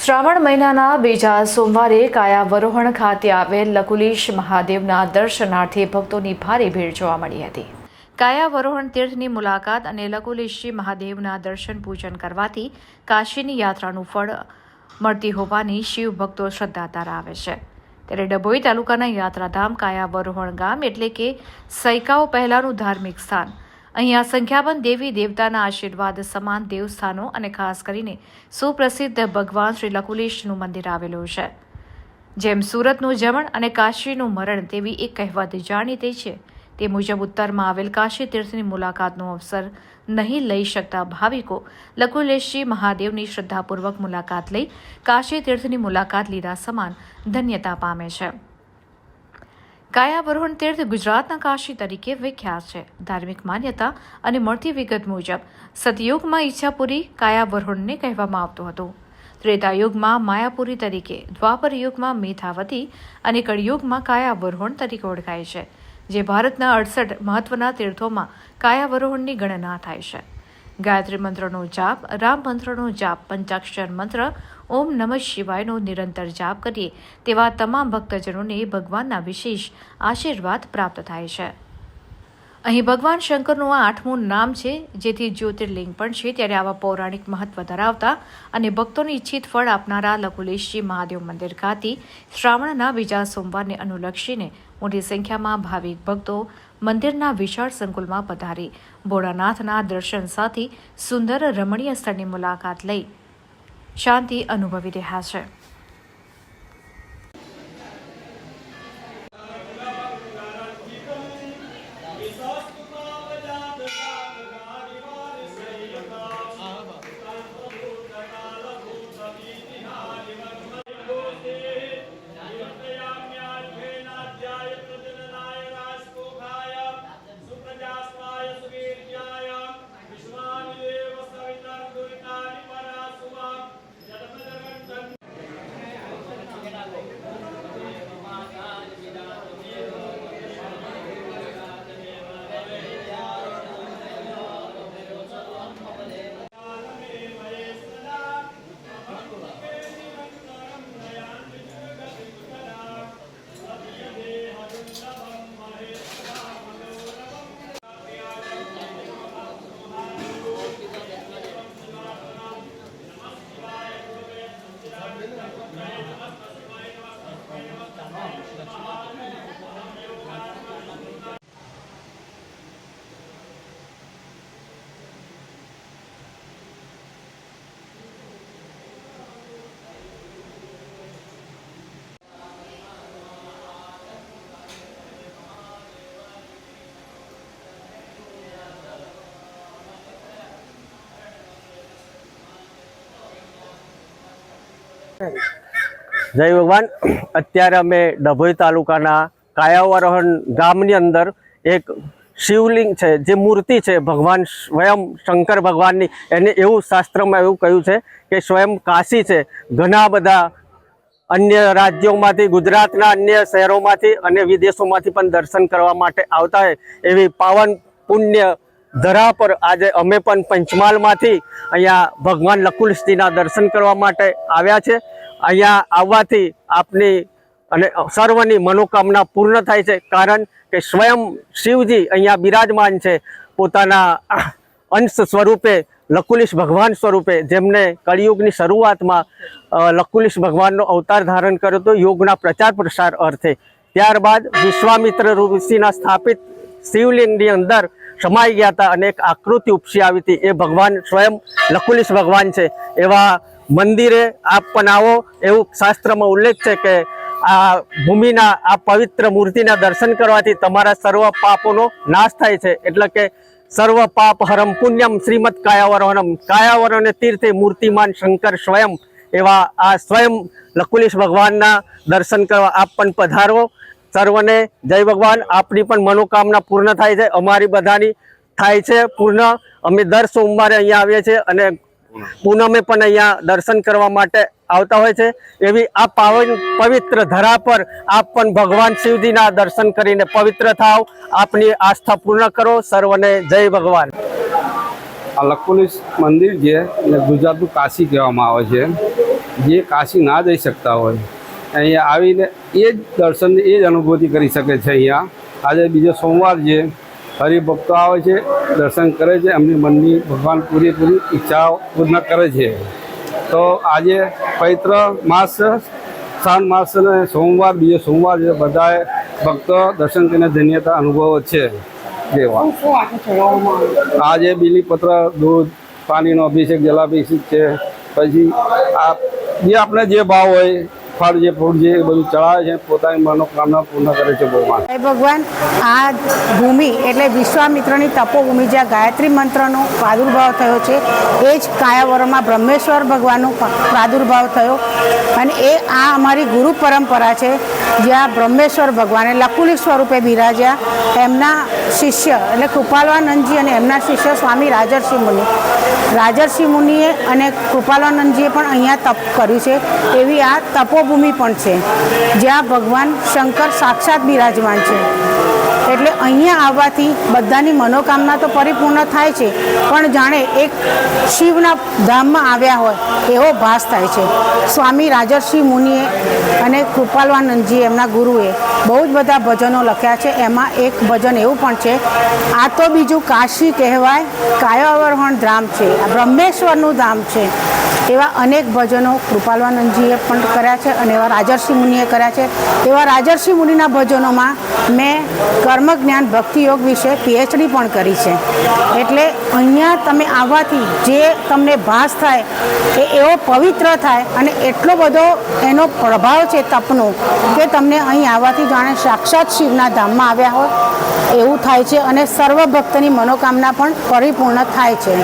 શ્રાવણ મહિનાના બીજા સોમવારે કાયાવરોહણ ખાતે આવેલ લકુલીશ મહાદેવના દર્શનાર્થે ભક્તોની ભારે ભીડ જોવા મળી હતી. કાયાવરોહણ તીર્થની મુલાકાત અને લકુલીશજી મહાદેવના દર્શન પૂજન કરવાથી કાશીની યાત્રાનું ફળ મળતી હોવાની શિવ ભક્તો શ્રદ્ધા ધરાવે છે. ત્યારે ડભોઈ તાલુકાના યાત્રાધામ કાયાવરોહણ ગામ એટલે કે સૈકાઓ પહેલાંનું ધાર્મિક સ્થાન અહીંયા સંખ્યાબંધ દેવી દેવતાના આશીર્વાદ, સમાન દેવસ્થાનો અને ખાસ કરીને સુપ્રસિદ્ધ ભગવાન શ્રી લકુલેશનું મંદિર આવેલું છે. જેમ સુરતનું જમણ અને કાશીનું મરણ તેવી એક કહેવત જાણીતી છે, તે મુજબ ઉત્તરમાં આવેલ કાશી તીર્થની મુલાકાતનો અવસર નહીં લઈ શકતા ભાવિકો લકુલેશજી મહાદેવની શ્રદ્ધાપૂર્વક મુલાકાત લઈ કાશી તીર્થની મુલાકાત લીધા સમાન ધન્યતા પામે છે. કાયાવરોહણ તીર્થ ગુજરાતના કાશી તરીકે વિખ્યાત છે. ધાર્મિક માન્યતા અને મળતી વિગત મુજબ, સતયુગમાં ઈચ્છાપુરી કાયાવરોહણને કહેવામાં આવતું હતું. ત્રેતાયુગમાં માયાપુરી તરીકે, દ્વાપર યુગમાં મેધાવતી અને કળિયુગમાં વરુણ તરીકે ઓળખાય છે, જે ભારતના અડસઠ મહત્વના તીર્થોમાં કાયાવરોહણની ગણના થાય છે. ગાયત્રી મંત્રનો જાપ, રામ મંત્રનો જાપ, પંચાક્ષર મંત્ર, ઓમ નમઃ શિવાયનો નિરંતર જાપ કરીએ તેવા તમામ ભક્તજનોને ભગવાનના વિશેષ આશીર્વાદ પ્રાપ્ત થાય છે. અહીં ભગવાન શંકરનું આ આઠમું નામ છે, જેથી જ્યોતિર્લિંગ પણ છે, ત્યારે આવા પૌરાણિક મહત્વ ધરાવતા અને ભક્તોને ઈચ્છિત ફળ આપનારા લકુલેશજી મહાદેવ મંદિર ખાતે શ્રાવણના બીજા સોમવારને અનુલક્ષીને મોટી સંખ્યામાં ભાવિક ભક્તો મંદિરના વિશાળ સંકુલમાં પધારી. ભોળાનાથના દર્શન સાથે સુંદર રમણીય સ્થળની મુલાકાત લઈ શાંતિ અનુભવી રહ્યા છે. જય ભગવાન. અત્યારે અમે ડભોઈ તાલુકાના કાયાવરોહણ ગામની અંદર એક શિવલિંગ છે, જે મૂર્તિ છે ભગવાન સ્વયં શંકર ભગવાનની. એને એવું શાસ્ત્રમાં એવું કહ્યું છે કે સ્વયં કાશી છે. ઘણા બધા અન્ય રાજ્યોમાંથી, ગુજરાતના અન્ય શહેરોમાંથી અને વિદેશોમાંથી પણ દર્શન કરવા માટે આવતા હોય એવી પાવન પુણ્ય ધરા પર આજે અમે પણ પંચમહાલમાંથી અહીંયા ભગવાન લકુલજીના દર્શન કરવા માટે આવ્યા છે. અહીંયા આવવાથી આપની અને સર્વની મનોકામના પૂર્ણ થાય છે. કારણ કે સ્વયં શિવજી અહીંયા બિરાજમાન છે. પોતાના અંશ સ્વરૂપે, લકુલિશ ભગવાન સ્વરૂપે જેમને કળિયુગની શરૂઆતમાં લકુલિશ ભગવાનનો અવતાર ધારણ કર્યો હતો, યોગના પ્રચાર પ્રસાર અર્થે. ત્યારબાદ વિશ્વામિત્ર ઋષિના સ્થાપિત શિવલિંગની અંદર સમાઈ ગયા હતા. અને એક આકૃતિ ઉપસી આવી હતી. એ ભગવાન સ્વયં લકુલિશ ભગવાન છે. એવા મંદિરે આપ પણ આવો. એવું શાસ્ત્રમાં ઉલ્લેખ છે કે આ ભૂમિના, આ પવિત્ર મૂર્તિના દર્શન કરવાથી તમારા સર્વ પાપોનો નાશ થાય છે. એટલે કે સર્વ પાપ હરમ પુણ્યમ શ્રીમદ કાયાવરણમ. કાયાવરણ તીર્થે મૂર્તિમાન શંકર સ્વયં એવા આ સ્વયં લકુલિશ ભગવાનના દર્શન કરવા આપ પણ પધારો સર્વને જય ભગવાન. આપની પણ મનોકામના પૂર્ણ થાય છે. અમારી બધાની થાય છે પૂર્ણ. અમે દર સોમવારે અહીંયા આવીએ છીએ અને પૂનમે પણ અહીંયા દર્શન કરવા માટે આવતા હોય છે. એવી આ પાવન પવિત્ર ધરા પર આપ પણ ભગવાન શિવજીના દર્શન કરીને પવિત્ર થાવ. આપની આસ્થા પૂર્ણ કરો. સર્વને જય ભગવાન. આ લખોલીસ મંદિર અને ગુજરાતનું કાશી કહેવામાં આવે છે. જે કાશી ના જઈ શકતા હોય. અહીંયા આવીને એ જ દર્શન, એ જ અનુભૂતિ કરી શકે છે અહીંયા. આજે બીજો સોમવાર છે. હરિભક્તો આવે છે, દર્શન કરે છે, એમની મનની ભગવાન પૂરેપૂરી ઈચ્છાઓ પૂર્ણ કરે છે. તો આજે પવિત્ર માસ, શ્રાવણ માસ અને સોમવાર, બીજો સોમવાર છે, બધાએ ભક્તો દર્શન કરીને ધન્યતા અનુભવો છે. આજે બીલીપત્ર, દૂધ, પાણીનો અભિષેક, જલાભિષેક છે. પછી આ જે આપણે જે ભાવ હોય ફળ જે ફૂડ જે બધું ચડાવે છે, પોતાની મનોકામના પૂર્ણ કરે છે ભગવાન. ભગવાન, આ ભૂમિ એટલે વિશ્વામિત્રની તપોભૂમિ જ્યાં ગાયત્રી મંત્રનો પ્રાદુર્ભાવ થયો છે, એ જ કાયાવરમાં બ્રહ્મેશ્વર ભગવાનનો પ્રાદુર્ભાવ થયો. અને એ આ અમારી ગુરુ પરંપરા છે, જ્યાં બ્રહ્મેશ્વર ભગવાને લકુલી સ્વરૂપે બિરાજ્યા, એમના શિષ્ય એટલે કૃપાલવાનંદજી અને એમના શિષ્ય સ્વામી રાજર્ષિ મુનિ. રાજર્ષિ મુનિએ અને કૃપાલાનંદજીએ પણ અહીંયા તપ કર્યું છે. એવી આ તપોભૂમિ પણ છે, જ્યાં ભગવાન શંકર સાક્ષાત બિરાજમાન છે. એટલે અહીંયા આવવાથી બધાની મનોકામના તો પરિપૂર્ણ થાય છે, પણ જાણે એક શિવના ધામમાં આવ્યા હોય, એવો ભાસ થાય છે. સ્વામી રાજર્ષિ મુનિએ અને કૃપાલવાનંદજી એમના ગુરુએ બહુ જ બધા ભજનો લખ્યા છે, એમાં એક ભજન એવું પણ છે, આ તો બીજું કાશી કહેવાય કાયાવરોહણ ધામ છે, આ બ્રહ્મેશ્વરનું ધામ છે. એવા અનેક ભજનો કૃપાલવાનંદજીએ પણ કર્યા છે અને એવા રાજર્ષિ મુનિએ કર્યા છે. એવા રાજર્ષિ મુનિના ભજનોમાં મેં કર્મ જ્ઞાન ભક્તિયોગ વિશે પીએચડી પણ કરી છે. એટલે અહીંયા તમે આવવાથી જે તમને ભાસ થાય, એ એવો પવિત્ર થાય અને એટલો બધો એનો પ્રભાવ છે તપનો કે તમને અહીં આવવાથી જાણે સાક્ષાત શિવના ધામમાં આવ્યા હોય એવું થાય છે અને સર્વ ભક્તની મનોકામના પણ પરિપૂર્ણ થાય છે.